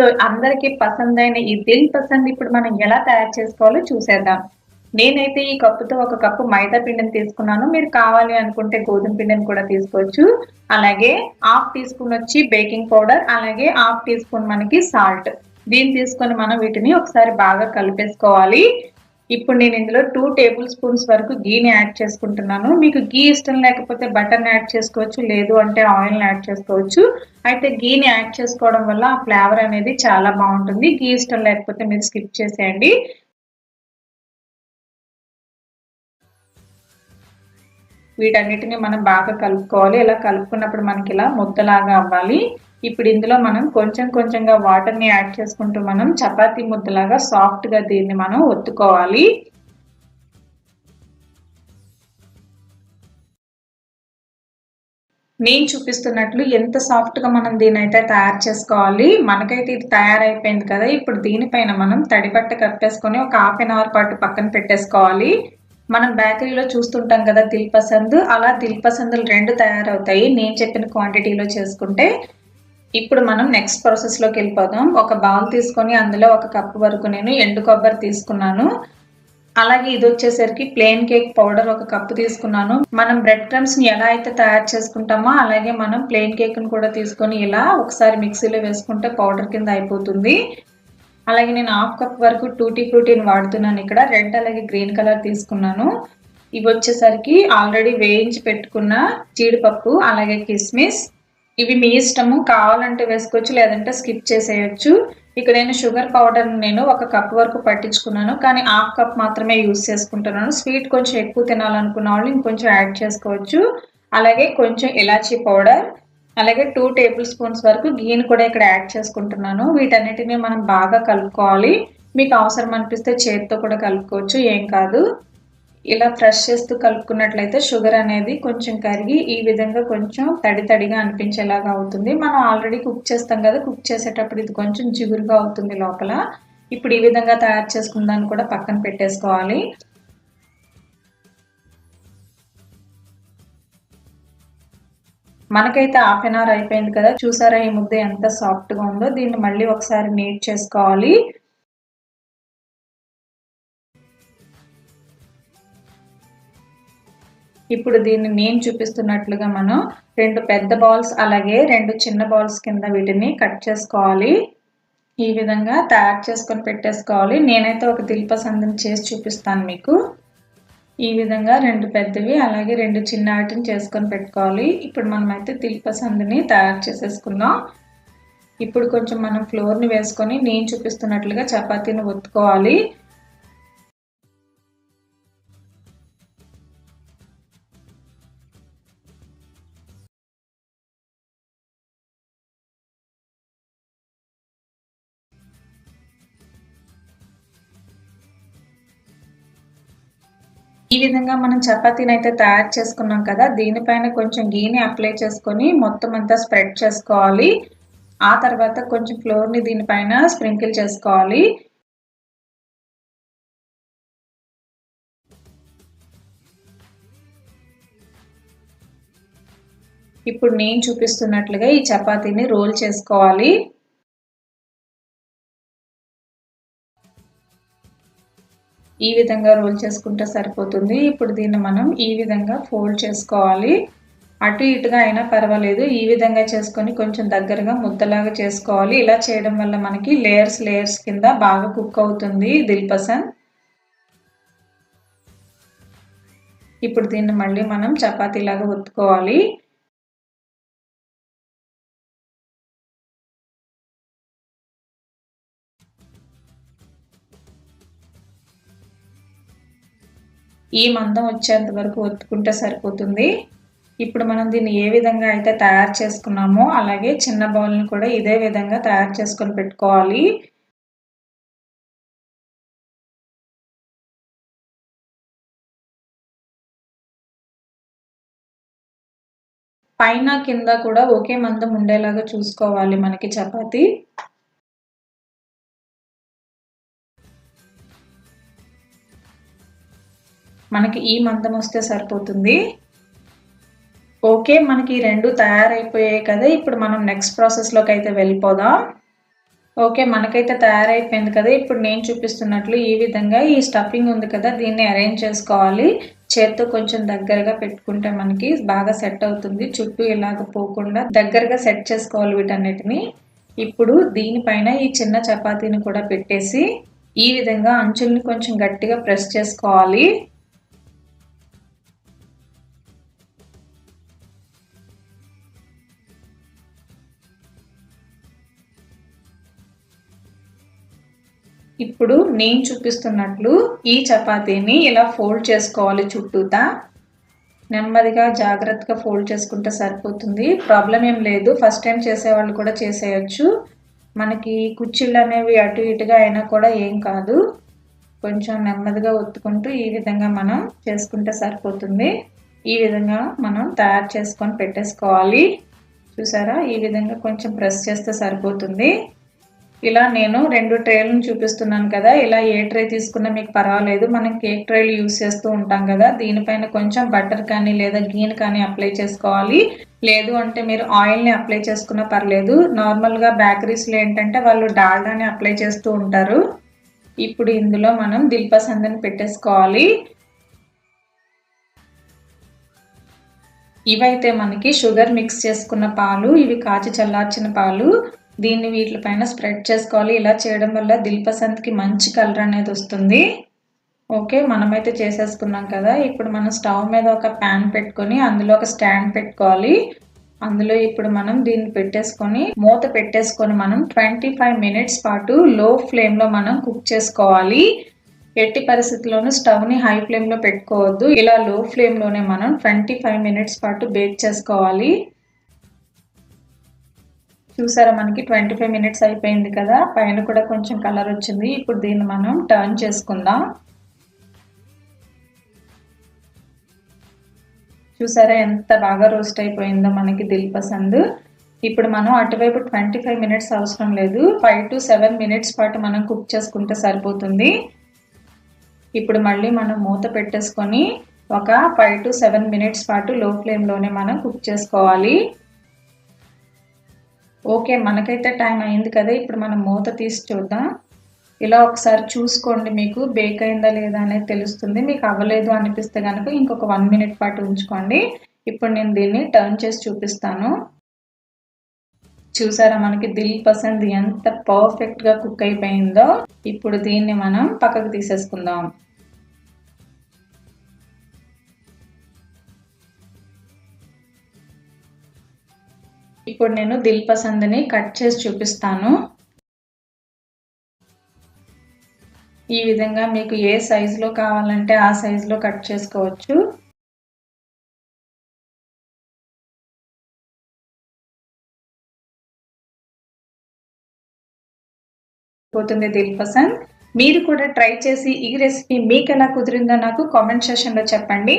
So అందరికి పసందైన ఈ దిల్ పసంద్ ఇప్పుడు మనం ఎలా తయారు చేసుకోవాలో చూసేద్దాం. నేనైతే ఈ కప్పుతో ఒక కప్పు మైదా పిండిని తీసుకున్నాను. మీరు కావాలి అనుకుంటే గోధుమ పిండిని కూడా తీసుకోవచ్చు. అలాగే హాఫ్ టీ స్పూన్ వచ్చి బేకింగ్ పౌడర్ అలాగే హాఫ్ టీ స్పూన్ మనకి సాల్ట్. దీన్ని తీసుకొని మనం వీటిని ఒకసారి బాగా కలిపేసుకోవాలి. ఇప్పుడు నేను ఇందులో టూ టేబుల్ స్పూన్స్ వరకు గీని యాడ్ చేసుకుంటున్నాను. మీకు గీ ఇష్టం లేకపోతే బటర్ని యాడ్ చేసుకోవచ్చు లేదు అంటే ఆయిల్ని యాడ్ చేసుకోవచ్చు. అయితే గీని యాడ్ చేసుకోవడం వల్ల ఆ ఫ్లేవర్ అనేది చాలా బాగుంటుంది. గీ ఇష్టం లేకపోతే మీరు స్కిప్ చేసేయండి. వీటన్నిటిని మనం బాగా కలుపుకోవాలి. ఇలా కలుపుకున్నప్పుడు మనకి ఇలా ముద్దలాగా అవ్వాలి. ఇప్పుడు ఇందులో మనం కొంచెం కొంచెంగా వాటర్ని యాడ్ చేసుకుంటూ మనం చపాతీ ముద్దలాగా సాఫ్ట్గా దీన్ని మనం ఒత్తుకోవాలి. నేను చూపిస్తున్నట్లు ఎంత సాఫ్ట్గా మనం దీని అయితే తయారు చేసుకోవాలి. మనకైతే ఇది తయారైపోయింది కదా. ఇప్పుడు దీనిపైన మనం తడిపట్ట కప్పేసుకొని ఒక హాఫ్ అన్ అవర్ పాటు పక్కన పెట్టేసుకోవాలి. మనం బేకరీలో చూస్తుంటాం కదా తిల్పసందు అలా దిల్ పసందులు రెండు తయారవుతాయి. నేను చెప్పిన క్వాంటిటీలో చేసుకుంటే ఇప్పుడు మనం నెక్స్ట్ ప్రాసెస్లోకి వెళ్ళిపోదాం. ఒక బౌల్ తీసుకొని అందులో ఒక కప్పు వరకు నేను ఎండు కొబ్బరి తీసుకున్నాను. అలాగే ఇది వచ్చేసరికి ప్లెయిన్ కేక్ పౌడర్ ఒక కప్పు తీసుకున్నాను. మనం బ్రెడ్ క్రమ్స్ని ఎలా అయితే తయారు చేసుకుంటామో అలాగే మనం ప్లెయిన్ కేక్ని కూడా తీసుకొని ఇలా ఒకసారి మిక్సీలో వేసుకుంటే పౌడర్ కింద అయిపోతుంది. అలాగే నేను హాఫ్ కప్ వరకు టూటీ ఫ్రూటీని వాడుతున్నాను ఇక్కడ. రెడ్ అలాగే గ్రీన్ కలర్ తీసుకున్నాను. ఇవి వచ్చేసరికి ఆల్రెడీ వేయించి పెట్టుకున్న జీడిపప్పు అలాగే కిస్మిస్ ఇవి మీ ఇష్టము. కావాలంటే వేసుకోవచ్చు లేదంటే స్కిప్ చేసేయచ్చు. ఇక్కడ నేను షుగర్ పౌడర్ నేను ఒక కప్ వరకు పట్టించుకున్నాను. కానీ హాఫ్ కప్ మాత్రమే యూస్ చేసుకుంటున్నాను. స్వీట్ కొంచెం ఎక్కువ తినాలనుకున్న వాళ్ళు ఇంకొంచెం యాడ్ చేసుకోవచ్చు. అలాగే కొంచెం ఇలాచీ పౌడర్ అలాగే టూ టేబుల్ స్పూన్స్ వరకు గీని కూడా ఇక్కడ యాడ్ చేసుకుంటున్నాను. వీటన్నిటిని మనం బాగా కలుపుకోవాలి. మీకు అవసరం అనిపిస్తే చేతితో కూడా కలుపుకోవచ్చు. ఏం కాదు. ఇలా ఫ్రెష్ చేస్తూ కలుపుకున్నట్లయితే షుగర్ అనేది కొంచెం కరిగి ఈ విధంగా కొంచెం తడి తడిగా అనిపించేలాగా అవుతుంది. మనం ఆల్రెడీ కుక్ చేస్తాం కదా కుక్ చేసేటప్పుడు ఇది కొంచెం జిగురుగా అవుతుంది లోపల. ఇప్పుడు ఈ విధంగా తయారు చేసుకుందాన్ని కూడా పక్కన పెట్టేసుకోవాలి. మనకైతే హాఫ్ అన్ అవర్ అయిపోయింది కదా చూసారా ఈ ముద్ద ఎంత సాఫ్ట్గా ఉందో. దీన్ని మళ్ళీ ఒకసారి నీట్ చేసుకోవాలి. ఇప్పుడు దీన్ని నేను చూపిస్తున్నట్లుగా మనం రెండు పెద్ద బాల్స్ అలాగే రెండు చిన్న బాల్స్ కింద వీటిని కట్ చేసుకోవాలి. ఈ విధంగా తయారు చేసుకొని పెట్టేసుకోవాలి. నేనైతే ఒక దిల్పసందని చేసి చూపిస్తాను మీకు. ఈ విధంగా రెండు పెద్దవి అలాగే రెండు చిన్న వాటిని చేసుకొని పెట్టుకోవాలి. ఇప్పుడు మనమైతే దిల్పసందని తయారు చేసేసుకుందాం. ఇప్పుడు కొంచెం మనం ఫ్లోర్ని వేసుకొని నేను చూపిస్తున్నట్లుగా చపాతీని ఒత్తుకోవాలి. ఈ విధంగా మనం చపాతీని అయితే తయారు చేసుకున్నాం కదా దీనిపైన కొంచెం గీని అప్లై చేసుకొని మొత్తం అంతా స్ప్రెడ్ చేసుకోవాలి. ఆ తర్వాత కొంచెం ఫ్లోర్ని దీనిపైన స్ప్రింకిల్ చేసుకోవాలి. ఇప్పుడు నేను చూపిస్తున్నట్లుగా ఈ చపాతీని రోల్ చేసుకోవాలి. ఈ విధంగా రోల్ చేసుకుంటే సరిపోతుంది. ఇప్పుడు దీన్ని మనం ఈ విధంగా ఫోల్డ్ చేసుకోవాలి. అటు ఇటుగా అయినా పర్వాలేదు. ఈ విధంగా చేసుకొని కొంచెం దగ్గరగా ముద్దలాగా చేసుకోవాలి. ఇలా చేయడం వల్ల మనకి లేయర్స్ లేయర్స్ కింద బాగా కుక్ అవుతుంది దిల్పసన్. ఇప్పుడు దీన్ని మళ్ళీ మనం చపాతీలాగా ఒత్తుకోవాలి. ఈ మందం వచ్చేంత వరకు ఒత్తుకుంటే సరిపోతుంది. ఇప్పుడు మనం దీన్ని ఏ విధంగా అయితే తయారు చేసుకున్నామో అలాగే చిన్న బౌల్ని కూడా ఇదే విధంగా తయారు చేసుకొని పెట్టుకోవాలి. పైన కింద కూడా ఒకే మందం ఉండేలాగా చూసుకోవాలి మనకి చపాతీ. మనకి ఈ మందం వస్తే సరిపోతుంది. ఓకే మనకి రెండు తయారైపోయాయి కదా. ఇప్పుడు మనం నెక్స్ట్ ప్రాసెస్లోకి అయితే వెళ్ళిపోదాం. ఓకే మనకైతే తయారైపోయింది కదా. ఇప్పుడు నేను చూపిస్తున్నట్లు ఈ విధంగా ఈ స్టఫింగ్ ఉంది కదా దీన్ని అరేంజ్ చేసుకోవాలి. చేత్తో కొంచెం దగ్గరగా పెట్టుకుంటే మనకి బాగా సెట్ అవుతుంది. చుట్టూ ఇలాగ పోకుండా దగ్గరగా సెట్ చేసుకోవాలి వీటన్నిటిని. ఇప్పుడు దీనిపైన ఈ చిన్న చపాతీని కూడా పెట్టేసి ఈ విధంగా అంచుల్ని కొంచెం గట్టిగా ప్రెస్ చేసుకోవాలి. ఇప్పుడు నేను చూపిస్తున్నట్లు ఈ చపాతీని ఇలా ఫోల్డ్ చేసుకోవాలి చుట్టూతా. నెమ్మదిగా జాగ్రత్తగా ఫోల్డ్ చేసుకుంటే సరిపోతుంది. ప్రాబ్లం ఏం లేదు. ఫస్ట్ టైం చేసేవాళ్ళు కూడా చేసేయచ్చు. మనకి కుర్చీలు అనేవి అటు ఇటుగా అయినా కూడా ఏం కాదు. కొంచెం నెమ్మదిగా ఒత్తుకుంటూ ఈ విధంగా మనం చేసుకుంటే సరిపోతుంది. ఈ విధంగా మనం తయారు చేసుకొని పెట్టేసుకోవాలి. చూసారా? ఈ విధంగా కొంచెం ప్రెస్ చేస్తే సరిపోతుంది. ఇలా నేను రెండు ట్రేలను చూపిస్తున్నాను కదా ఇలా ఏ ట్రే తీసుకున్నా మీకు పర్వాలేదు. మనం కేక్ ట్రేలు యూస్ చేస్తూ ఉంటాం కదా దీనిపైన కొంచెం బటర్ కానీ లేదా గీన్ కానీ అప్లై చేసుకోవాలి. లేదు అంటే మీరు ఆయిల్ని అప్లై చేసుకున్నా పర్లేదు. నార్మల్గా బేకరీస్లో ఏంటంటే వాళ్ళు డాల్డాని అప్లై చేస్తూ ఉంటారు. ఇప్పుడు ఇందులో మనం దిల్పసందని పెట్టేసుకోవాలి. ఇవైతే మనకి షుగర్ మిక్స్ చేసుకున్న పాలు ఇవి కాచి చల్లార్చిన పాలు. దీన్ని వీటిపైన స్ప్రెడ్ చేసుకోవాలి. ఇలా చేయడం వల్ల దిల్ పసంద్కి మంచి కలర్ అనేది వస్తుంది. ఓకే మనమైతే చేసేసుకున్నాం కదా. ఇప్పుడు మనం స్టవ్ మీద ఒక ప్యాన్ పెట్టుకొని అందులో ఒక స్టాండ్ పెట్టుకోవాలి. అందులో ఇప్పుడు మనం దీన్ని పెట్టేసుకొని మూత పెట్టేసుకొని మనం ట్వంటీ ఫైవ్ మినిట్స్ పాటు లో ఫ్లేమ్లో మనం కుక్ చేసుకోవాలి. ఎట్టి పరిస్థితుల్లోనూ స్టవ్ని హై ఫ్లేమ్లో పెట్టుకోవద్దు. ఇలా లో ఫ్లేమ్లోనే మనం ట్వంటీ ఫైవ్ మినిట్స్ పాటు బేక్ చేసుకోవాలి. చూసారా మనకి ట్వంటీ ఫైవ్ మినిట్స్ అయిపోయింది కదా? పైన కూడా కొంచెం కలర్ వచ్చింది. ఇప్పుడు దీన్ని మనం టర్న్ చేసుకుందాం. చూసారా ఎంత బాగా రోస్ట్ అయిపోయిందో మనకి దిల్ పసంద్ ఇప్పుడు మనం అటువైపు ట్వంటీ ఫైవ్ మినిట్స్ అవసరం లేదు. ఫైవ్ టు సెవెన్ మినిట్స్ పాటు మనం కుక్ చేసుకుంటే సరిపోతుంది. ఇప్పుడు మళ్ళీ మనం మూత పెట్టేసుకొని ఒక ఫైవ్ టు సెవెన్ మినిట్స్ పాటు లో ఫ్లేమ్లోనే మనం కుక్ చేసుకోవాలి. ఓకే మనకైతే టైం అయింది కదా. ఇప్పుడు మనం మూత తీసి చూద్దాం. ఇలా ఒకసారి చూసుకోండి మీకు. బేక్ అయిందా లేదా అనేది తెలుస్తుంది. మీకు అవ్వలేదు అనిపిస్తే కనుక ఇంకొక వన్ మినిట్ పాటు ఉంచుకోండి. ఇప్పుడు నేను దీన్ని టర్న్ చేసి చూపిస్తాను. చూసారా మనకి దిల్ పసంద్ ఎంత పర్ఫెక్ట్గా కుక్ అయిపోయిందో. ఇప్పుడు దీన్ని మనం పక్కకు తీసేసుకుందాం. ఇప్పుడు నేను దిల్ పసంద్ని కట్ చేసి చూపిస్తాను. ఈ విధంగా మీకు ఏ సైజులో కావాలంటే ఆ సైజులో కట్ చేసుకోవచ్చు. పోతుంది దిల్ పసంద్ మీరు కూడా ట్రై చేసి ఈ రెసిపీ మీకు ఎలా కుదిరిందో నాకు కామెంట్ సెషన్లో చెప్పండి.